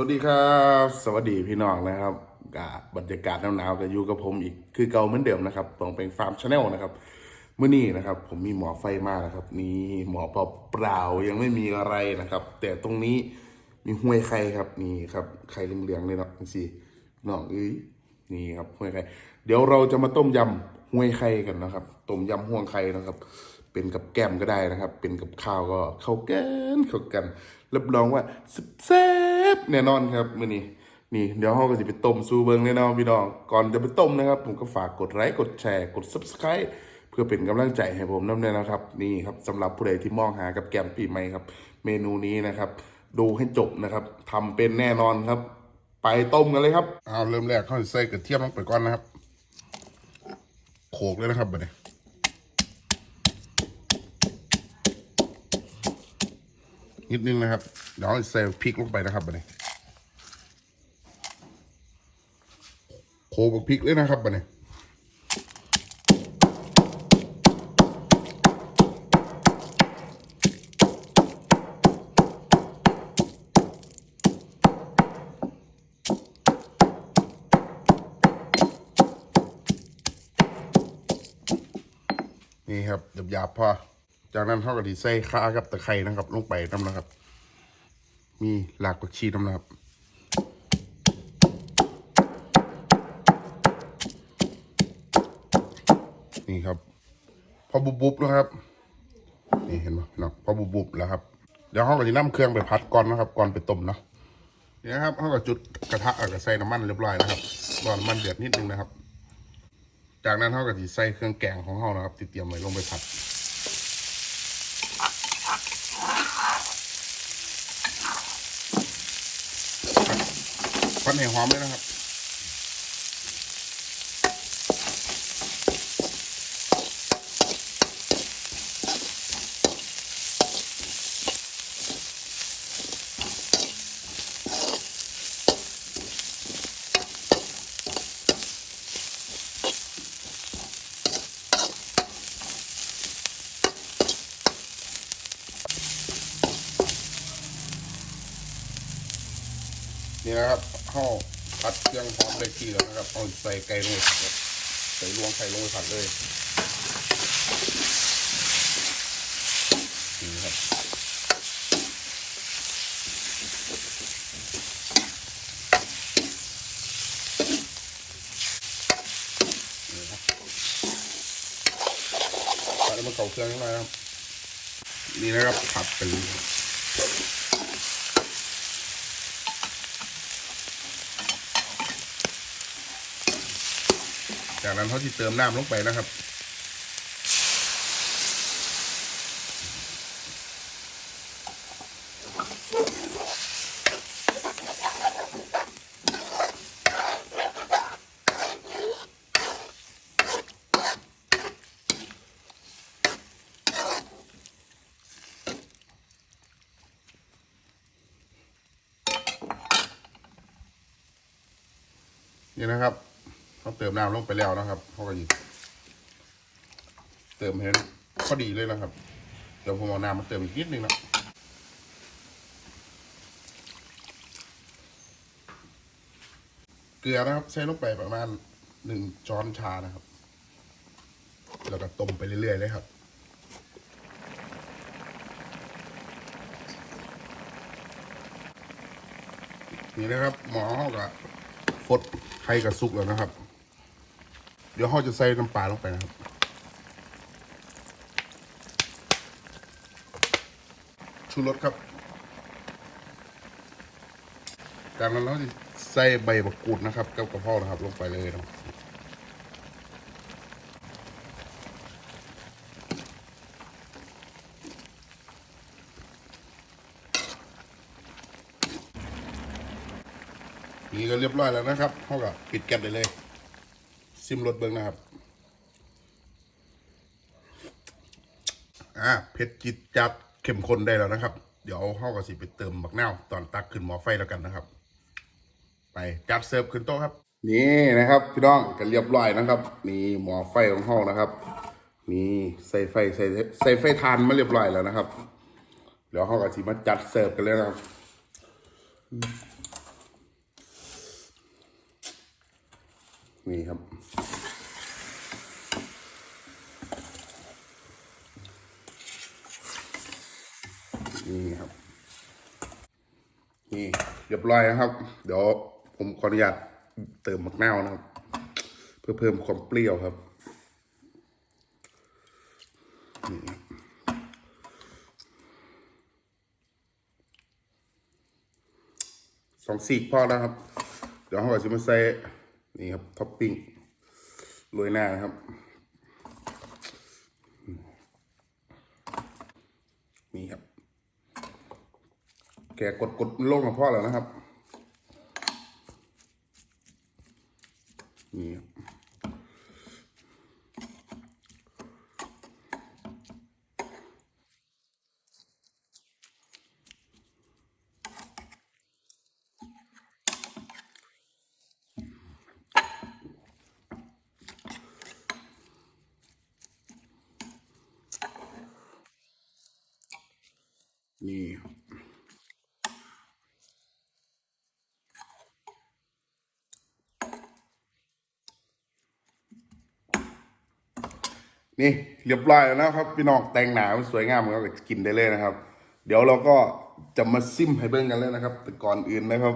วัสดีครับ สวัสดีพี่น้องนะครับกับบรรยากาศหนาวๆกับอยู่กับผมอีกคือเก่าเหมือนเดิมนะครับตรงเป็นฟาร์มชาแนลนะครับเมื่อนี้นะครับ ผมมีหมอไฟมากนะครับ นี่หมอเปล่าเปล่ายังไม่มีอะไรนะครับ แต่ตรงนี้มีห้วยไข่ครับนี่ครับไข่เหลืองๆเลยเนาะสิน้องเอ้ยนี่ครับห้วยไข่เดี๋ยวเราจะมาต้มยำห้วยไข่กันนะครับต้มยำห่วงไข่นะครับ เป็นกับแก้มก็ได้นะครับ เป็นกับข้าวก็เข้ากันเข้ากัน รับรองว่าแซ่บแน่นอนครับมื้อนี้นี่เดี๋ยวเราก็จะไปต้มซูเบิงแน่นอนพี่น้อง ก่อนจะไปต้มนะครับ ผมก็ฝากกดไลค์กดแชร์ กด subscribe เพื่อเป็นกำลังใจให้ผมน้ำเนยนะครับ นี่ครับสำหรับผู้ใดที่มองหากับแกมปีใหม่ครับ เมนูนี้นะครับ ดูให้จบนะครับทำเป็นแน่นอนครับ ไปต้มกันเลยครับเอาเริ่มแรกเขาจะใส่กระเทียมลงไปก่อนนะครับ โขกเลยนะครับบัดนี้ นิดนึงนะครับ เดี๋ยวใส่พริกลงไปนะครับบัดนี้โขลกพริกเลยนะครับบัดนี้นี่ครับหยาบๆพอ จากนั้นเขาก็ดีใส่ข้ากับตะไคร้นะครับ ลงไปน้ำนะครับ มีหลากผักชีน้ำนะครับนี่ครับ พอบุบบุบๆนะครับ นี่เห็นไหมนะพอบุบบุบๆแล้วครับ เดี๋ยวเขาก็จะนำเครื่องไปพัดก่อนนะครับ ก่อนไปต้มเนาะนี่นะครับเขาก็จุดกระทะเอาก็ใส่น้ำมันเรียบร้อยนะครับก่อน้ำมันเดือดนิดนึงนะครับ จากนั้นเขาก็จะใส่เครื่องแกงของเขานะครับที่เตรียมไว้ลงไปผัด พันแห่หอมเลยนะครับ นี่นะครับห่อผัดเครื่องพร้อมเลยทีแล้วนะครับเอาใส่ไก่ลงไปผัดใส่รวงไข่ลงไปผัดเลยนี่ครับนี่ครับผัดให้มันเข้าเครื่องนิดหน่อยครับ นี่นะครับผัดเป็ จากนั้นเขาที่เติมน้ำลงไปนะครับนี่นะครับ เขาเติมน้ำลงไปแล้วนะครับเขาก็หยิบเติมเห็นพอดีเลยนะครับ เดี๋ยวผมเอาน้ำมาเติมอีกนิดนึงนะเกลือนะครับ ใช้ลงไปประมาณหนึ่งช้อนชานะครับ แล้วก็ต้มไปเรื่อยๆเลยครับนี่นะครับ หมอเขาก็ฟดไข่กับซุกแล้วนะครับ เดี๋ยวเขาจะใส่น้ำปลาลงไปนะครับ ชูรสครับ จากนั้นเราจะใส่ใบมะกรูดนะครับ กับกระเพรานะครับลงไปเลยนะนี่ก็เรียบร้อยแล้วนะครับเขาก็ปิดแก๊สได้เลย ซิมรสเบิ้งนะครับ อ่าเผ็ดจิตจัดเข้มข้นได้แล้วนะครับ เดี๋ยวเฮาก็สิไปเติมบักแนวตอนตักขึ้นหม้อไฟแล้วกันนะครับ ไปจัดเสิร์ฟขึ้นโต๊ะครับ นี่นะครับ พี่น้องกันเรียบร้อยนะครับ นี่หม้อไฟของเฮานะครับนี่ใส่ไฟใส่ใส่ไฟทานมาเรียบร้อยแล้วนะครับ เดี๋ยวเฮาก็สิมาจัดเสิร์ฟกันเลยนะครับ นี่ครับ นี่ครับ นี่เรียบร้อยนะครับ เดี๋ยวผมขออนุญาตเติมมะนาวนะครับ เพื่อเพิ่มความเปรี้ยวครับนี่ครับสองสีกพอแล้วครับ เดี๋ยวเราจะมาใส่ นี่ครับท็อปปิ้งโรยหน้านะครับ นี่ครับ แกกดกดโลงกับพ่อแล้วนะครับ นี่ครับ นี่นี่เรียบร้อยแล้วนะครับ พี่น้องแต่งหนาสวยงามเราก็กินได้เลยนะครับ เดี๋ยวเราก็จะมาซิมให้เบิ่งกันเลยนะครับ แต่ก่อนอื่นนะครับ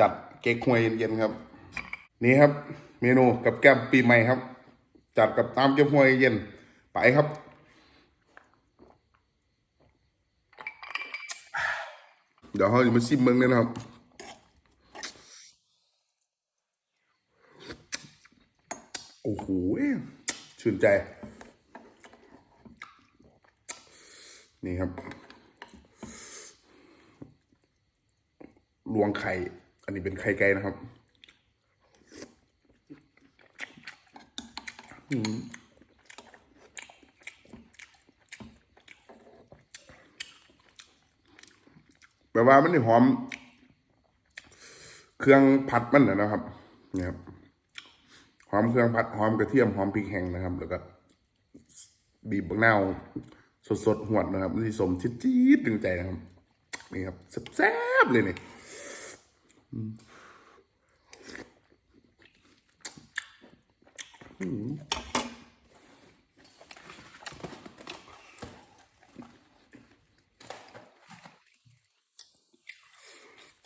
จัดเก๊กฮวยเย็นๆครับ นี่ครับ เมนูกับแก้มปีใหม่ครับ จัดกับตามเก๊กฮวยเย็นไปครับ เดี๋ยวเราจะมาซิมเบิ่งเลยนะครับโอ้โหชื่นใจ นี่ครับลวงไข่ อันนี้เป็นไข่ไก่นะครับ อืม แบบว่ามันนี่หอม เครื่องผัดมันนะนะครับเนี่ยครับหอมเครื่องผัดหอมกระเทียมหอมพริกแห้งนะครับ แล้วก็บีบบักนาวสดๆหวดนะครับนี่สมชิดจี๊ดดึงใจนะครับนี่ครับแซ่บเลยเนี่อืมอืม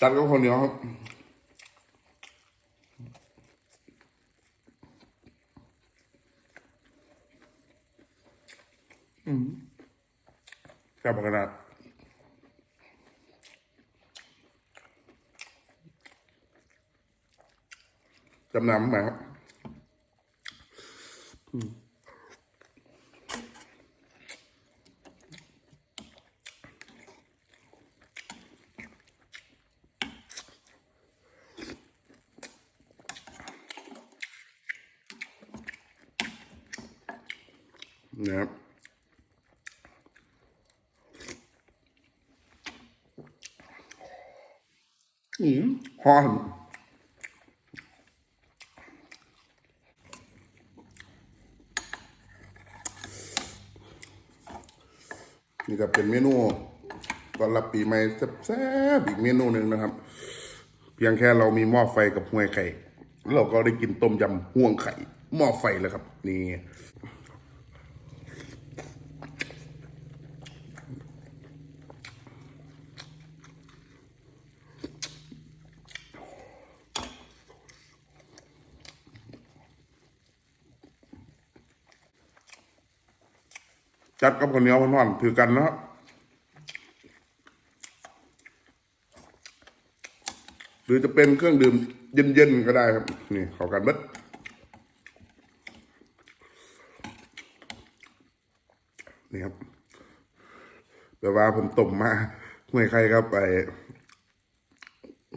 จัดกับคนเหนียวครับแซ่บขนาดจำนำไหมครับ นะครับ อืมหอมนี่ก็เป็นเมนูตอนรับปีใหม่แซ่บๆอีกเมนูหนึ่งนะครับ เพียงแค่เรามีหม้อไฟกับห้วยไข่ แล้วเราก็ได้กินต้มยำห่วงไข่ หม้อไฟแล้วครับ นี่ จัดกับข้าวเหนียวห่อนๆถือกันนะครับหรือจะเป็นเครื่องดื่มเย็นๆก็ได้ครับ นี่เข้ากันบิดนี่ครับแปลว่าผมต้มมาหน่วยไข่ครับไป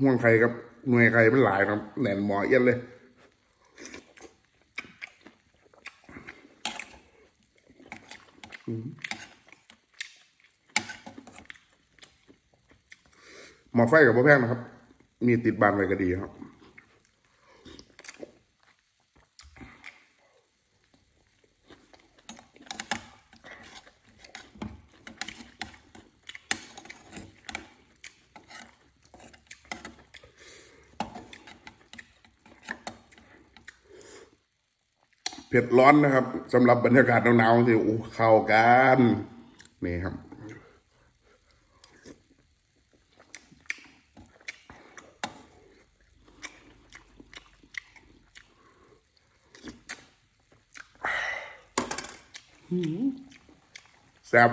ห่วงไข่ครับหน่วยไข่มันหลายครับแหน่หมอเอี้ย็นเลย หมอไฟกับพ่แพงนะครับ มีติดบานไว้ก็ดีครับ น ผ็ดร้อนนะครับสำหรับบรรยากาศหนาวๆที่อู้เข้ากันนี่ครับแซ่บ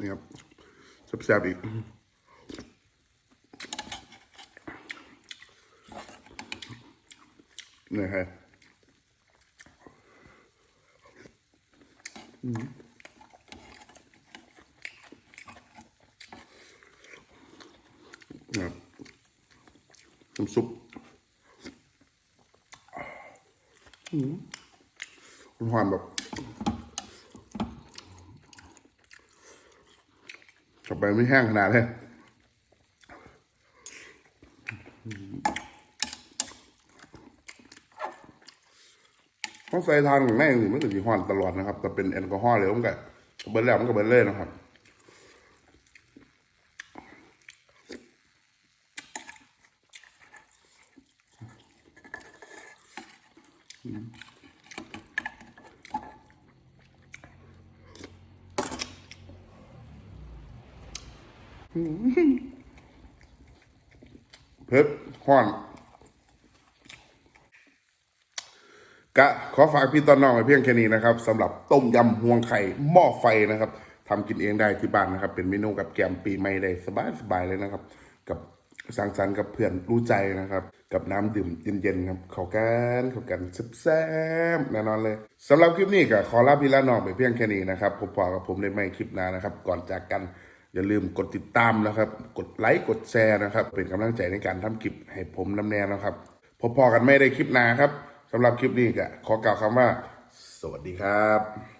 นี่ครับ แซ่บๆอีกนี่ครับอืมนะครับน้ำซุปอืมหวานแบบกลับ ไปไม่แห้งขนาดเลยต้องใส่ทานของแม่อย่างอื่นไม่ถึงยี่ห้อตลอดนะครับ แต่เป็นแอลกอฮอล์เลยมันก็เบิร์นแล้วมันก็เบิร์นเลยนะครับ เพ็บห้อน กะขอฝากพี่ต้นน้องไว้เพียงแค่นี้นะครับสำหรับต้มยำห่วงไข่หม้อไฟนะครับทำกินเองได้ที่บ้านนะครับ เป็นเมนูกับแกมปีใหม่ได้สบายๆเลยนะครับ กับสังสรรค์กับเพื่อนรู้ใจนะครับ กับน้ำดื่มเย็นๆครับเข้ากันเข้ากันแซ่บๆแน่นอนเลยสำหรับคลิปนี้ก็ขอลาพี่ละน้องไปเพียงแค่นี้นะครับพบกับผมในไม่คลิปหน้านะครับ ก่อนจากกัน อย่าลืมกดติดตามนะครับ กดไลค์กดแชร์นะครับ เป็นกำลังใจในการทำคลิปให้ผมนำแนวนะครับ พอๆกันไม่ได้คลิปหนาครับสำหรับคลิปนี้ก็ขอกล่าวคำว่า สวัสดีครับ